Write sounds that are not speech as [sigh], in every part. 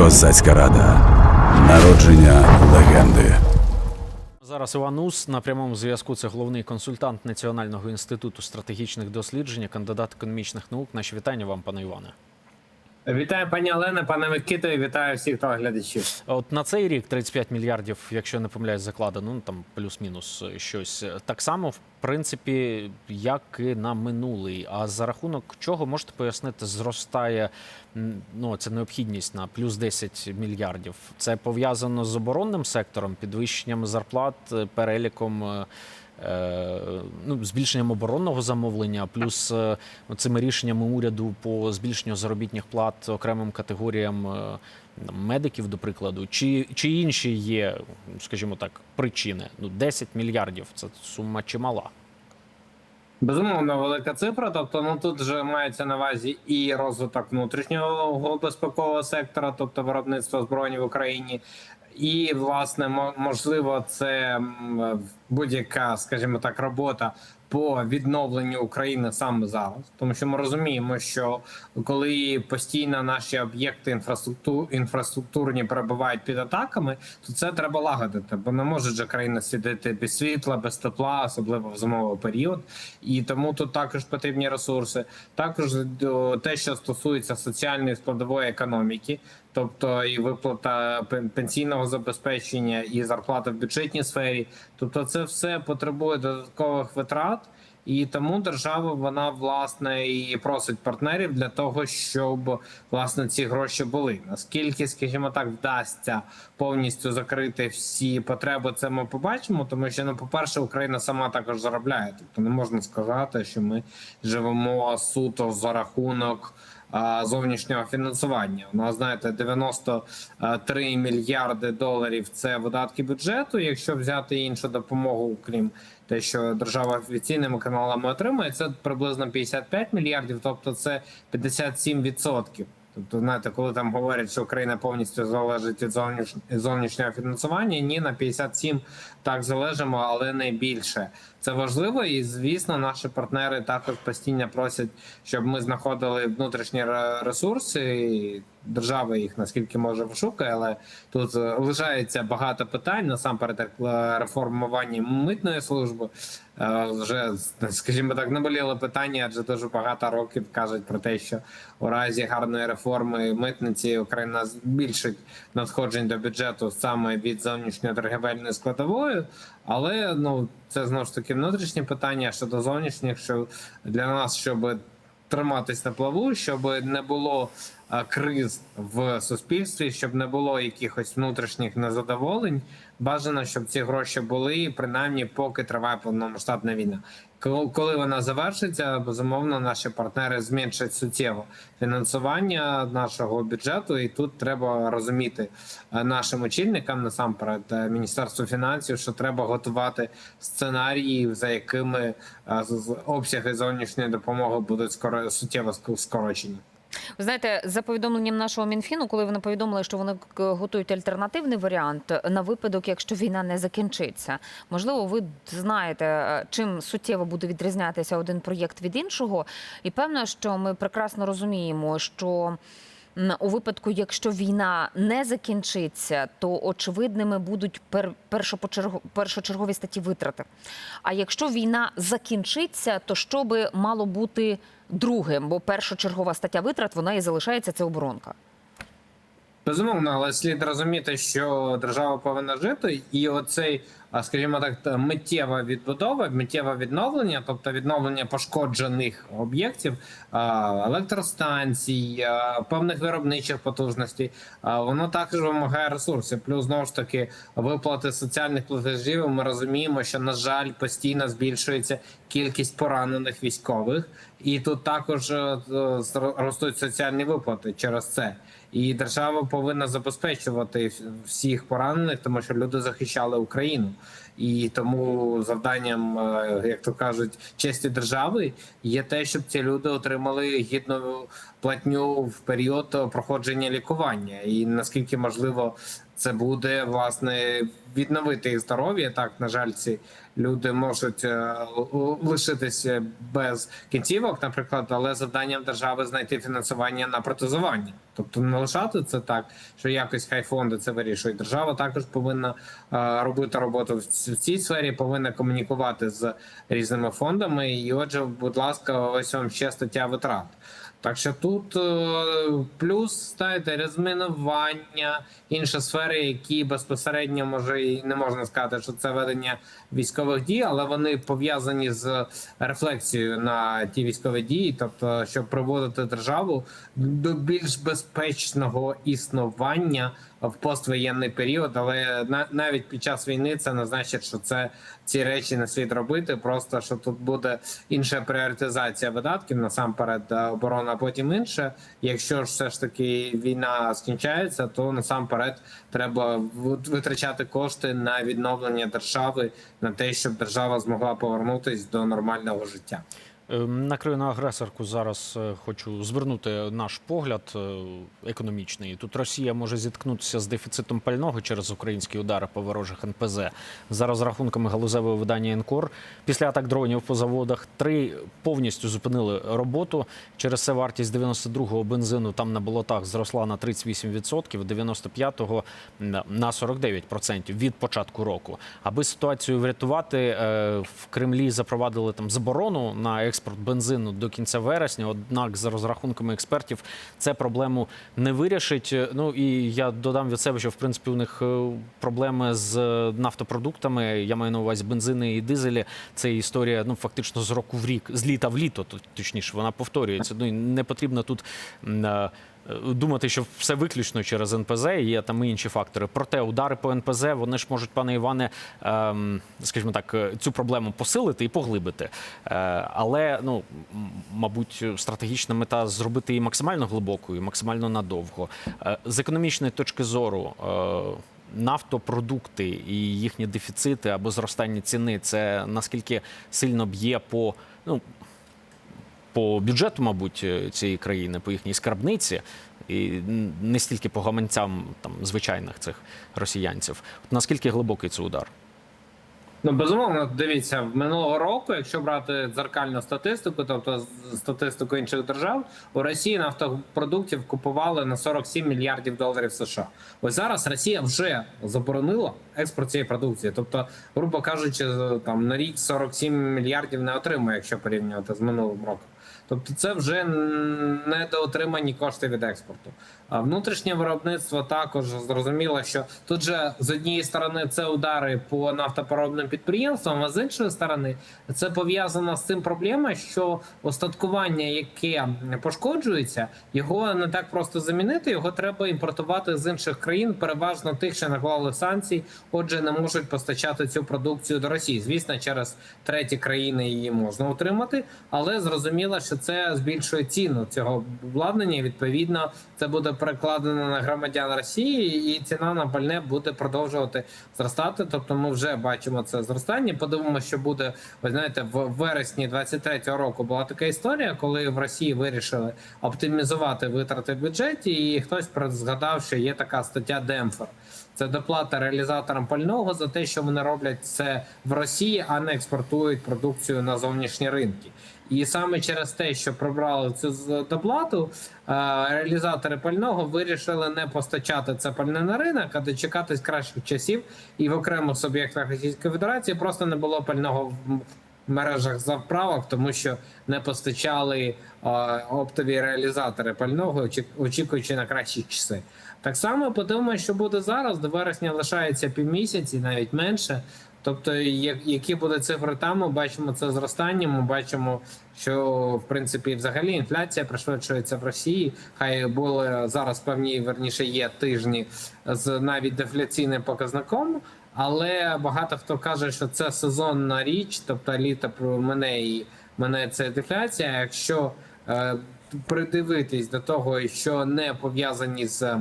Козацька рада. Народження легенди. Зараз Іван Ус на прямому зв'язку. Це головний консультант Національного інституту стратегічних досліджень, кандидат економічних наук. Наші вітання вам, пане Іване. Вітаю, пані Олена, пане Микито, і вітаю всіх телеглядачів. От на цей рік 35 мільярдів, якщо я не помиляюсь, закладено, ну там плюс-мінус щось. Так само, в принципі, як і на минулий. А за рахунок чого можете пояснити, зростає ну, це необхідність на плюс 10 мільярдів. Це пов'язано з оборонним сектором, підвищенням зарплат, е, переліком. Е, Ну, збільшенням оборонного замовлення, плюс е, цими рішеннями уряду по збільшенню заробітних плат окремим категоріям е, медиків, до прикладу, чи, чи інші є, скажімо так, причини. Ну, 10 мільярдів це сума чимала. Безумовно, велика цифра. Тобто, ну тут вже мається на увазі і розвиток внутрішнього безпекового сектора, тобто виробництво зброї в Україні, і власне мо- можливо, це будь-яка, скажімо так, робота по відновленню України саме зараз, тому що ми розуміємо, що коли постійно наші об'єкти інфраструктур інфраструктурні перебувають під атаками, то це треба лагодити, бо не може же країна сидіти без світла, без тепла, особливо в зимовий період. І тому тут також потрібні ресурси. Також те, що стосується соціальної складової економіки, тобто і виплата пен- пенсійного забезпечення, і зарплата в бюджетній сфері. Тобто, це все потребує додаткових витрат. І тому держава вона власне і просить партнерів для того, щоб власне ці гроші були. Наскільки, скажімо так, вдасться повністю закрити всі потреби, це ми побачимо. Тому що ну, по-перше, Україна сама також заробляє. Тобто не можна сказати, що ми живемо суто за рахунок. Зовнішнього фінансування у нас знаєте 93 мільярди доларів. Це видатки бюджету. Якщо взяти іншу допомогу, крім те, що держава офіційними каналами отримує, це приблизно 55 мільярдів, тобто це 57%. Тобто, знаєте, коли там говорять, що Україна повністю залежить від зовніш... зовнішнього фінансування, ні, на 57 так залежимо, але не більше. Це важливо, і звісно, наші партнери також постійно просять, щоб ми знаходили внутрішні ре- ресурси. Держава їх наскільки може вишукає, але тут е, лишається багато питань насамперед е, реформування митної служби. Е, Вже скажімо так, наболіло питання, адже дуже багато років кажуть про те, що у разі гарної реформи митниці Україна збільшить надходжень до бюджету саме від зовнішньої торгівельної складової. Але ну це знову ж таки внутрішнє питання щодо зовнішніх, що для нас, щоб триматись на плаву, щоб не було криз в суспільстві, щоб не було якихось внутрішніх незадоволень. Бажано, щоб ці гроші були принаймні, поки триває повномасштабна війна. Коли вона завершиться, безумовно, наші партнери зменшать суттєво фінансування нашого бюджету, і тут треба розуміти е, нашим очільникам насамперед е, міністерству фінансів, що треба готувати сценарії, за якими е, обсяги зовнішньої допомоги будуть скоро суттєво скорочені. Ви знаєте, за повідомленням нашого мінфіну, коли вони повідомили, що вони готують альтернативний варіант на випадок, якщо війна не закінчиться. Можливо, ви знаєте, е, чим суттєво буде відрізнятися один проєкт від іншого, і певно, що ми прекрасно розуміємо, що. У випадку, якщо війна не закінчиться, то очевидними будуть першочергові статті витрати. А якщо війна закінчиться, то що би мало бути другим? Бо першочергова стаття витрат вона і залишається це оборонка. Безумовно, але слід розуміти, що держава повинна жити, і оцей, скажімо так, миттєва відбудова, миттєве відновлення, тобто відновлення пошкоджених об'єктів, електростанцій, певних виробничих потужностей, воно також вимагає ресурсів. Плюс знову ж таки виплати соціальних платежів. Ми розуміємо, що на жаль постійно збільшується кількість поранених військових, і тут також е, ростуть соціальні виплати через це. І держава повинна забезпечувати всіх поранених, тому що люди захищали Україну. І тому завданням, е, як то кажуть, честі держави є те, щоб ці люди отримали гідну платню в період проходження лікування. І наскільки можливо це буде власне відновити їх здоров'я. Так, на жаль, ці люди можуть е, лишитися без кінцівок, наприклад, але завданням держави знайти фінансування на протезування. Тобто не лишати це так, що якось хай фонди це вирішують. Держава також повинна е, робити роботу в цій сфері, повинна комунікувати з різними фондами. І, отже, будь ласка, ось вам ще стаття витрат. Так що тут е, плюс знаєте, розмінування, інші сфери, які безпосередньо може і не можна сказати, що це ведення військових дій, але вони пов'язані з рефлексією на ті військові дії, тобто щоб проводити державу до більш безпечного існування в поствоєнний період. Але на, навіть під час війни це не значить, що це ці речі не слід робити. Просто що тут буде інша пріоритизація видатків насамперед е, оборона, а потім інше. Якщо ж все ж таки війна скінчається, то насамперед треба витрачати кошти на відновлення держави, на те, щоб держава змогла повернутися до нормального життя. Е, На країну агресорку зараз е, хочу звернути наш погляд е, економічний. Тут Росія може зіткнутися з дефіцитом пального через українські удари по ворожих НПЗ. За розрахунками галузевого видання «Енкор», після атак дронів по заводах три повністю зупинили роботу. Через це вартість 92-го бензину там на болотах зросла на 38%, 95-го на на 49% від початку року. Аби ситуацію врятувати, е, в Кремлі запровадили там заборону на експорт бензину до кінця вересня. Однак, за розрахунками експертів, це проблему не вирішить. Е, Ну і я додам від себе, що в принципі у них е, проблеми з нафтопродуктами. Я маю на увазі бензини і дизелі. Це історія ну фактично з року в рік, з літа в літо, точніше, вона повторюється. Ну і не потрібно тут. Думати, що все виключно через НПЗ, є там і інші фактори. Проте удари по НПЗ вони ж можуть, пане Іване, ем, скажімо так, е, цю проблему посилити і поглибити. Е, але ну мабуть, стратегічна мета зробити її максимально глибокою, максимально надовго. Е, з економічної точки зору. Нафтопродукти і їхні дефіцити або зростання ціни це наскільки сильно б'є по ну по бюджету, мабуть, е, цієї країни, по їхній скарбниці, і не стільки по гаманцям там звичайних цих росіянців. От наскільки глибокий це удар? Ну, безумовно, дивіться, минулого року, якщо брати дзеркальну статистику, тобто статистику інших держав, у Росії нафтопродуктів купували на 47 мільярдів доларів США. Ось зараз Росія вже заборонила експорт цієї продукції. Тобто, грубо кажучи, там на рік 47 мільярдів не отримує, якщо порівнювати з минулим роком. Тобто, це вже недоотримані кошти від експорту. А внутрішнє виробництво також зрозуміло, що тут же з однієї сторони це удари по нафтопереробним підприємствам, а з іншої сторони це пов'язано з цим проблема, що остаткування, яке пошкоджується, його не так просто замінити. Його треба імпортувати з інших країн, переважно тих, що наклали санкцій, отже, не можуть постачати цю продукцію до Росії. Звісно, через треті країни її можна утримати, але зрозуміло, що це збільшує ціну цього обладнання. Відповідно, це буде перекладено на громадян Росії, і ціна на пальне буде продовжувати зростати. Тобто, ми вже бачимо це зростання. Подивимося, що буде. Ви знаєте, в вересні 23-го року була така історія, коли в Росії вирішили оптимізувати витрати в бюджеті, і хтось згадав, що є така стаття Демпфер. Це доплата реалізаторам пального за те, що вони роблять це в Росії, а не експортують продукцію на зовнішні ринки. І саме через те, що прибрали цю доплату, е, реалізатори пального вирішили не постачати це пальне на ринок, а дочекатись кращих часів. І в окремих суб'єктах Російської Федерації просто не було пального в мережах заправок, тому що не постачали оптові реалізатори пального, очі- очікуючи на кращі часи. Так само подивимося, що буде зараз. До вересня лишається півмісяці, навіть менше. Тобто, які будуть цифри там, ми бачимо це зростання. Ми бачимо, що в принципі взагалі інфляція пришвидшується в Росії. Хай були зараз певні верніше є тижні з навіть дефляційним показником. Але багато хто каже, що це сезонна річ, тобто літо про мене і мене це дефляція. Якщо е, придивитись до того, що не пов'язані з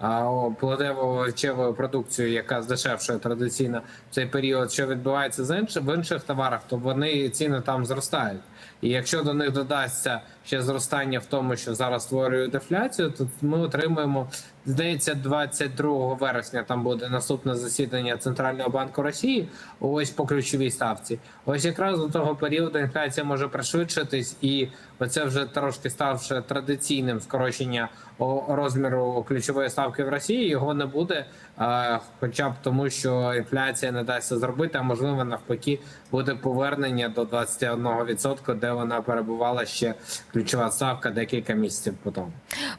о, плодево-овочевою продукцією, яка здешевшує традиційно в цей період, що відбувається з інших в інших товарах, то вони ціни там зростають. І якщо до них додасться ще зростання в тому, що зараз створює дефляцію, то ми отримаємо. Здається, 22 вересня там буде наступне засідання Центрального банку Росії. Ось по ключовій ставці. Ось якраз до того періоду інфляція може пришвидшитись, і оце вже трошки ставши традиційним скорочення розміру ключової ставки в Росії. Його не буде, хоча б тому, що інфляція не дасть це зробити, а можливо навпаки буде повернення до 21%, де вона перебувала ще ключова ставка декілька місяців по тому.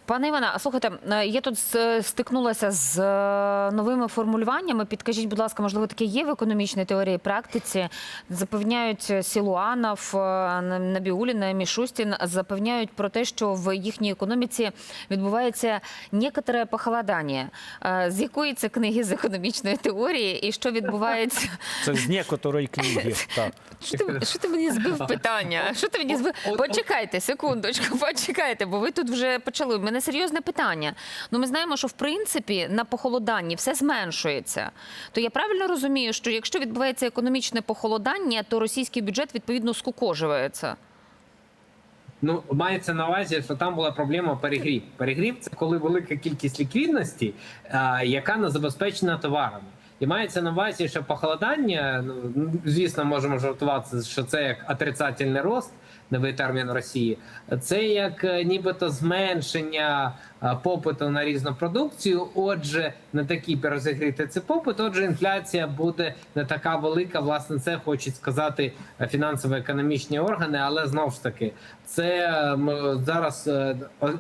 Пане Іване, а слухайте, е, я тут стикнулася з е, новими формулюваннями. Підкажіть, будь ласка, можливо, таке є в економічній теорії практиці? Запевняють Сілуанов, е, Набіуліна, Мішустін, запевняють про те, що в їхній економіці відбувається некоторе похолодання. Е, З якої це книги з економічної теорії і що відбувається? [laughs] Це з некоторої книги. [laughs] Так. Що ти, що ти мені збив питання? Що ти мені збив? Почекайте, секундочку, [laughs] почекайте, бо ви тут вже почали. У мене серйозне питання. Ну, ми знаємо, що в принципі на похолоданні все зменшується. То я правильно розумію, що якщо відбувається економічне похолодання, то російський бюджет відповідно скукожується. Ну, мається на увазі, що там була проблема перегрів. Перегрів це коли велика кількість ліквідності, яка не забезпечена товарами. І мається на увазі, що похолодання, ну звісно, можемо жартувати, що це як отрицательний рост, новий термін Росії. Це як е, нібито зменшення е, попиту на різну продукцію. Отже, не такий розігріти це попит. Отже, інфляція буде не така велика. Власне, це хочуть сказати е, фінансово-економічні органи, але знову ж таки, це зараз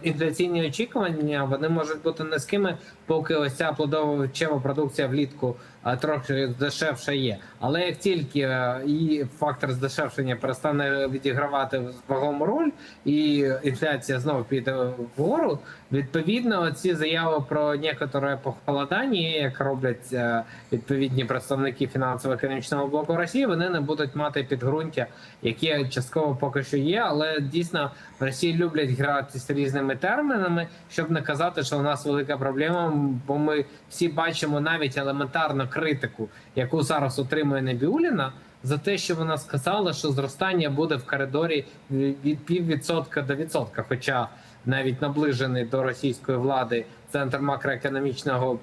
інфляційні очікування вони можуть бути низькими, поки ось ця плодово-овочева продукція влітку трохи дешевша є. Але як тільки е, і фактор здешевшення перестане відігравати вагому роль, і інфляція знову піде вгору, відповідно, ці заяви про некоторе похолодання, як роблять е, відповідні представники фінансово-економічного блоку Росії, вони не будуть мати підґрунтя, яке частково поки що є, але дійсно в Росії люблять гратися різними термінами, щоб не казати, що у нас велика проблема, бо ми всі бачимо навіть елементарну критику, яку зараз отримує Небіуліна. За те, що вона сказала, що зростання буде в коридорі від піввідсотка до відсотка. Хоча навіть наближений до російської влади центр макроекономічного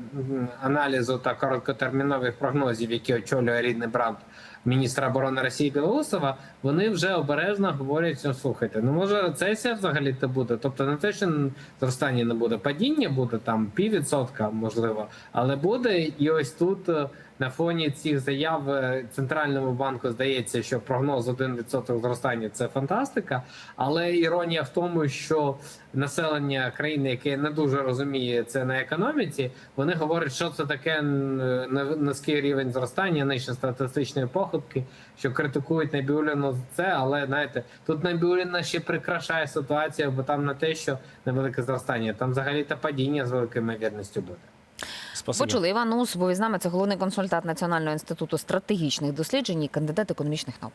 аналізу та короткотермінових прогнозів, які очолює рідний брат міністра оборони Росії Білоусова, вони вже обережно говорять, що слухайте, ну може рецесія взагалі то буде. Тобто не те, що зростання не буде, падіння буде там піввідсотка, можливо, але буде. І ось тут на фоні цих заяв е, центральному банку здається, що прогноз 1% зростання це фантастика. Але іронія в тому, що населення країни, яке не дуже розуміє це на економіці, вони говорять, що це таке низький рівень зростання, нижче статистичної похибки, що критикують Набіуліну за це. Але знаєте, тут Набіуліна ще прикрашає ситуацію, бо там не те, що невелике зростання, там взагалі та падіння з великою ймовірністю буде. Спасибі. Почули Іван Ус, бо з нами це головний консультант Національного інституту стратегічних досліджень і кандидат економічних наук.